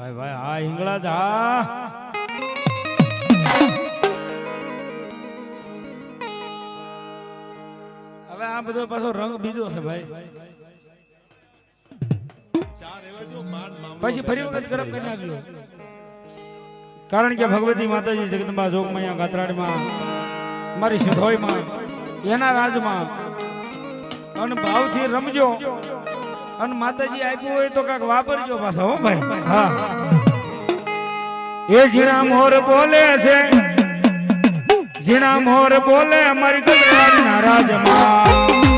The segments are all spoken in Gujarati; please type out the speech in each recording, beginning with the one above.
ભાઈ ભાઈ હા હિંગળા જા હવે આ બધો પાછો રંગ બીજો છે, ભાઈ. પછી ફરી વખત ગરમ કરી નાખજો. કારણ કે ભગવતી માતાજી જગદંબા જોગમૈયા ગાત્રાડમાં મારી સિદ્ધોઈમાં એના રાજમાં, અને ભાવથી રમજો. અને માતાજી આપ્યું હોય તો કાક વાપરજો પાછા, હો ભાઈ. હા. એ ઝીણા મોર બોલે છે. ઝીણા મોર બોલે, અમારી નારાજ રાજમાં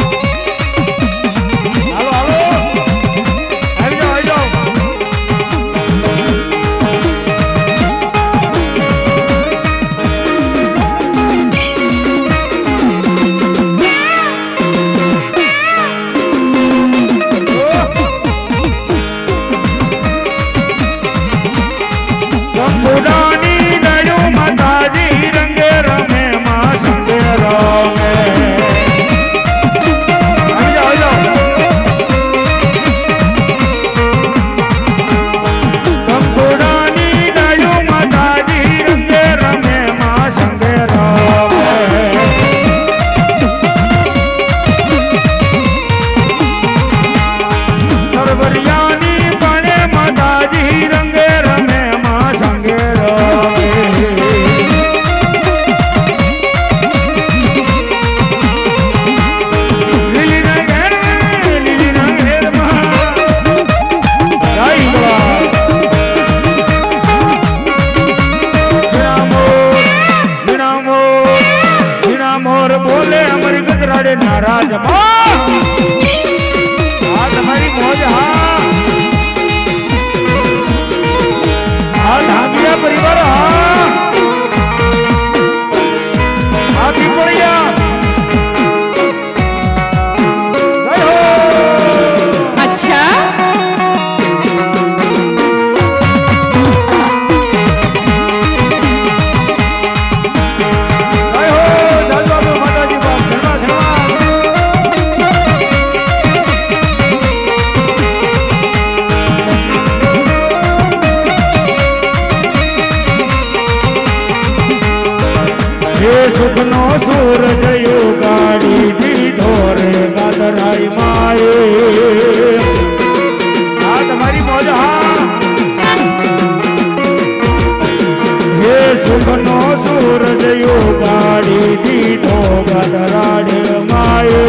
સુખનો સૂરજ યુગાડી દીધો ગાદરાડ માએ.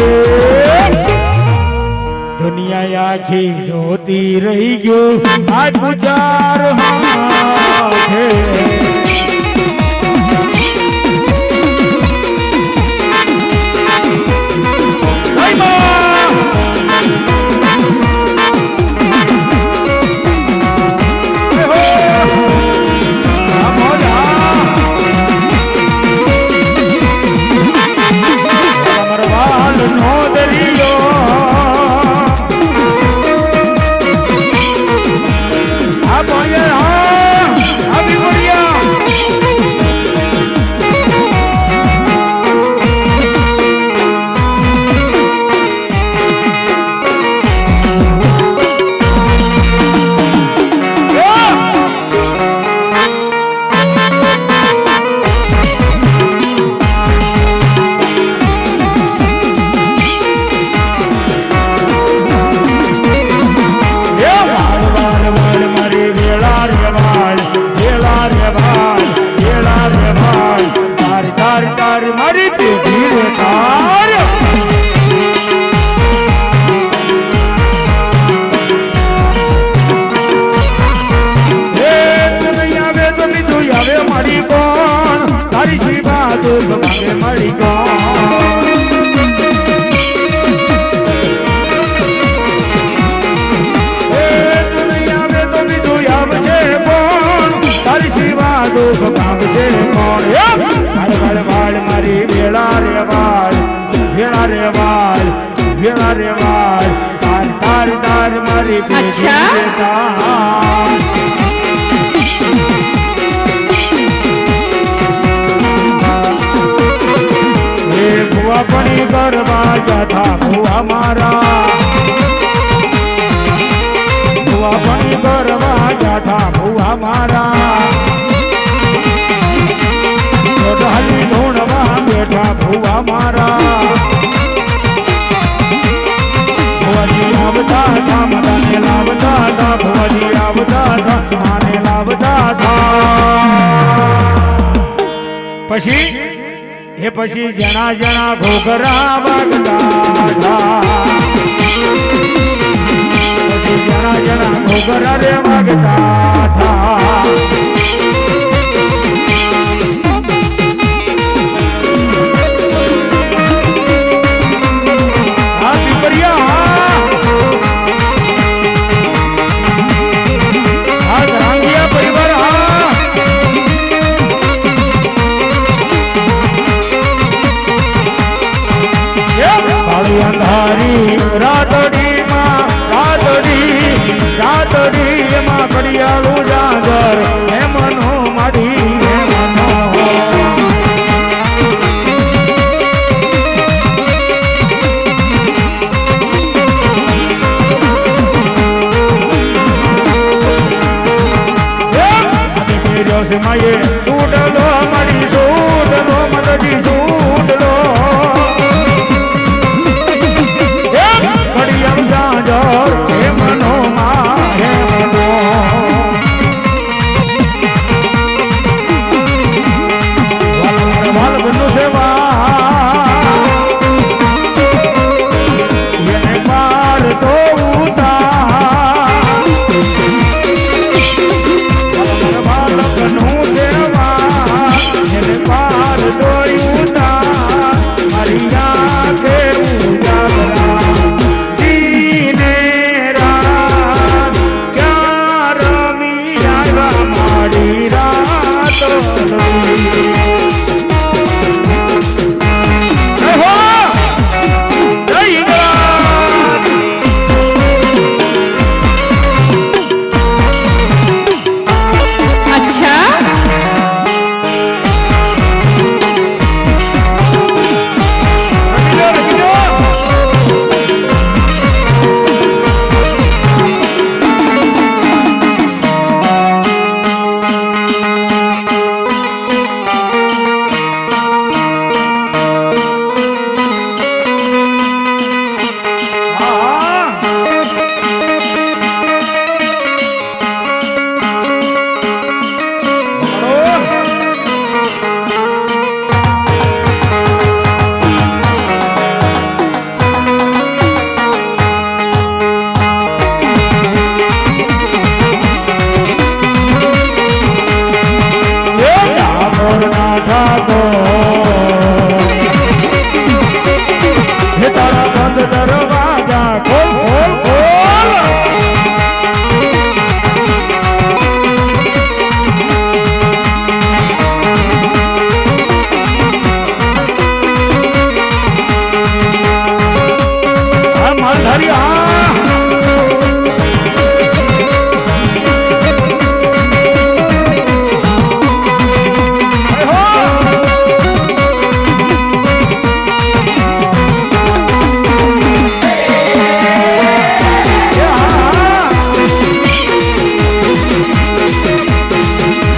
દુનિયા આખી જોતી રહી ગયું. આ ગુજાર હાથે. more than મારી વેળા રે વાળ વેળા રે વાળ વાળ વાળ મારી વેળા રે વાળ વેળા રે વાળ વેળા રે વાળ તાર તાર તાર મારી પેઢી અચ્છા. રે તાર. હે ભુવા પણી કરવા જતા ભુવા મારા ભુવા પણી કરવા જતા ભુવા મારા બેઠા ભુવા મારા ભુવાજી આવતા હતા મદાને લાવતા હતા ભુવાજી આવતા હતા માને લાવતા હતા પછી એ પછી જણા જણા ઘોઘરા વાગતા હતા પછી જણા જણા ઘોઘરા રે વાગતા હતા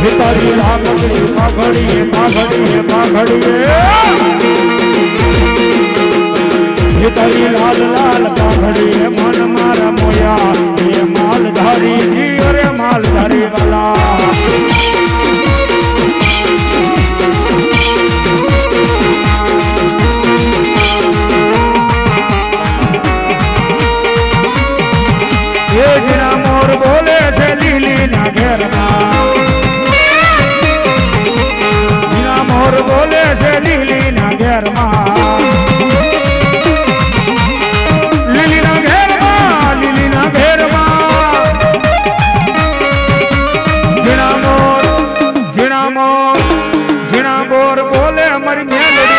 पिताजी लागड़ी माघड़ी माघड़ी माघड़ी पिताजी लाल लाल माघड़ी मन मारा मोया ये मालधारी जी और मालधारी वाला ये जिना मोर बोले से लीली ना घेरना। મોર બોલે છે લીલી ના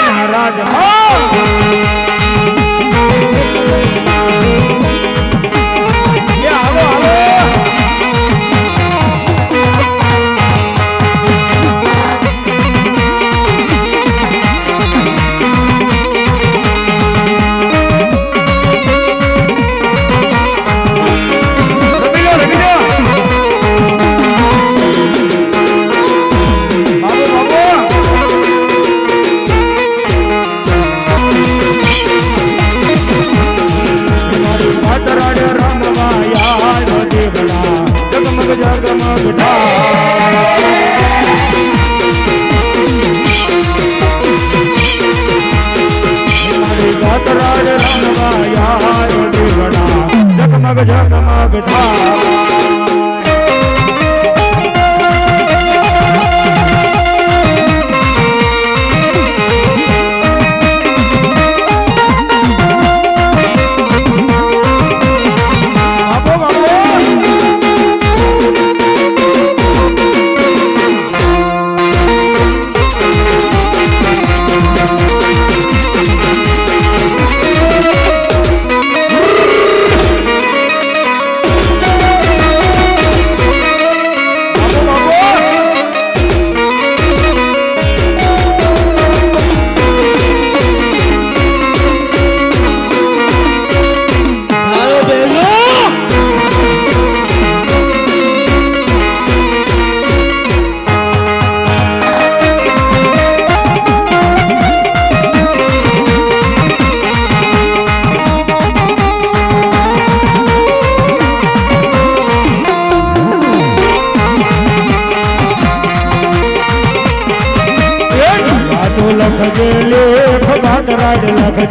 ના રાજમાં.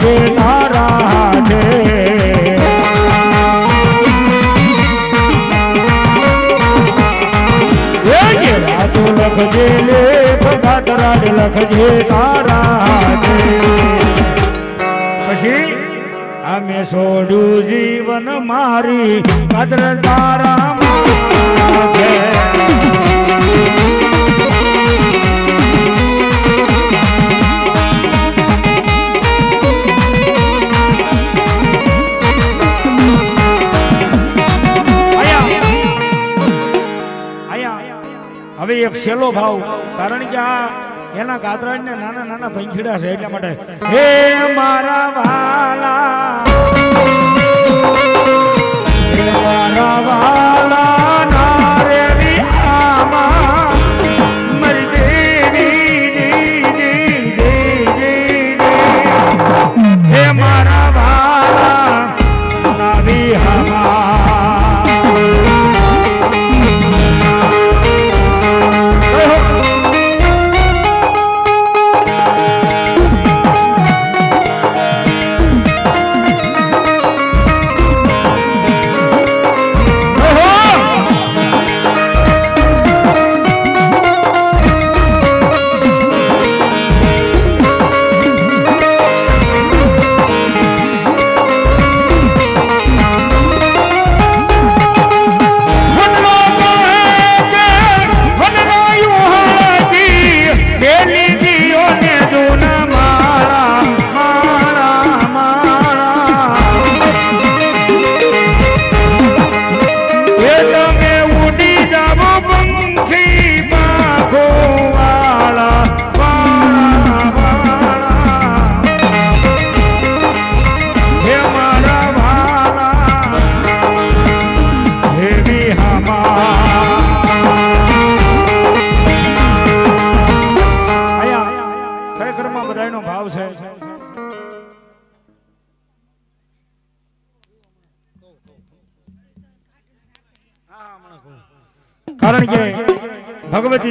એ તું લખજે લેખ ગાતરાજ લખજે તારા પછી અમે છોડ્યું જીવન મારી કદર તારા હવે એક છેલ્લો ભાવ, કારણ કે આ એના કાતરાજ ને નાના નાના ભંખીડા છે એટલા માટે. હે મારા વાલા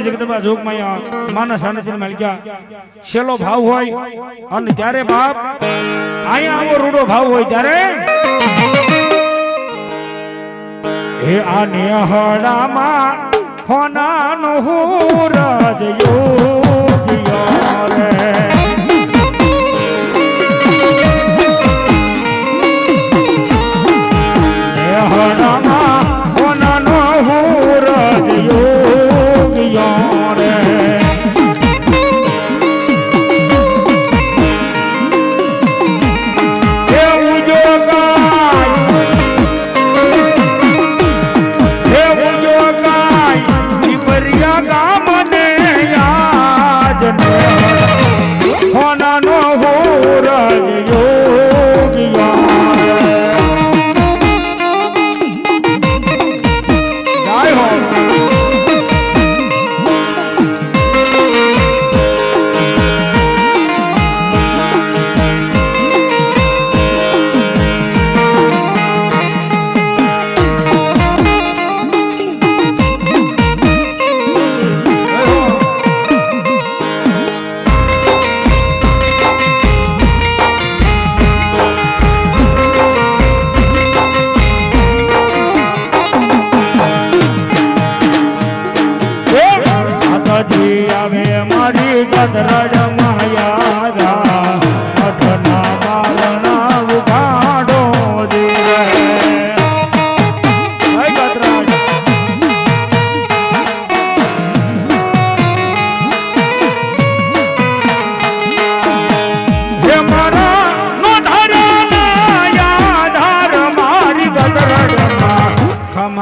જગદંબા જોગમાં માના સાનિધ્ય મલક્યા છેલ્લો ભાવ હોય અને ત્યારે બાપ અહીંયા આવો રૂડો ભાવ હોય ત્યારે હે આ નેહડામાં હોનાનો હુરજ યોગિયો રે.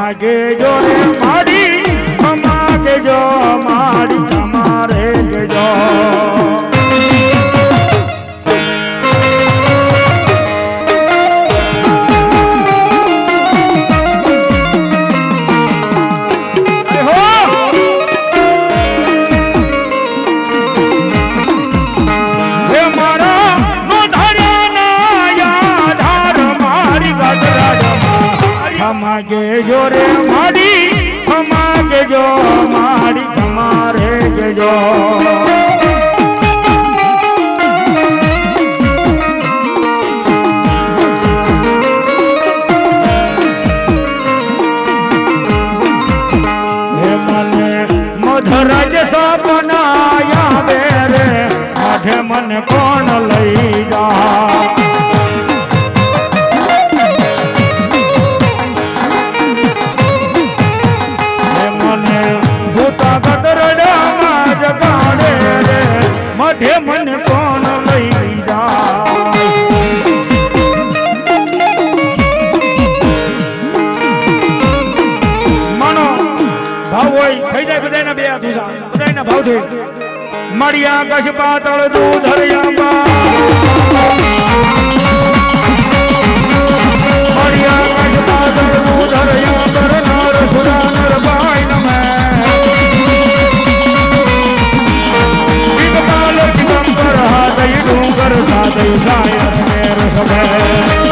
ખમા કે જોરે God. મળ્યા કશ પાતળ દૂધરિયા મળ્યા કશ પાતળ દૂધરિયા કરનાર સુરા નર ભાઈ નમે વિકપાલ દિગંબર હાથ ડુંગર સાધય સાયર મેર સભે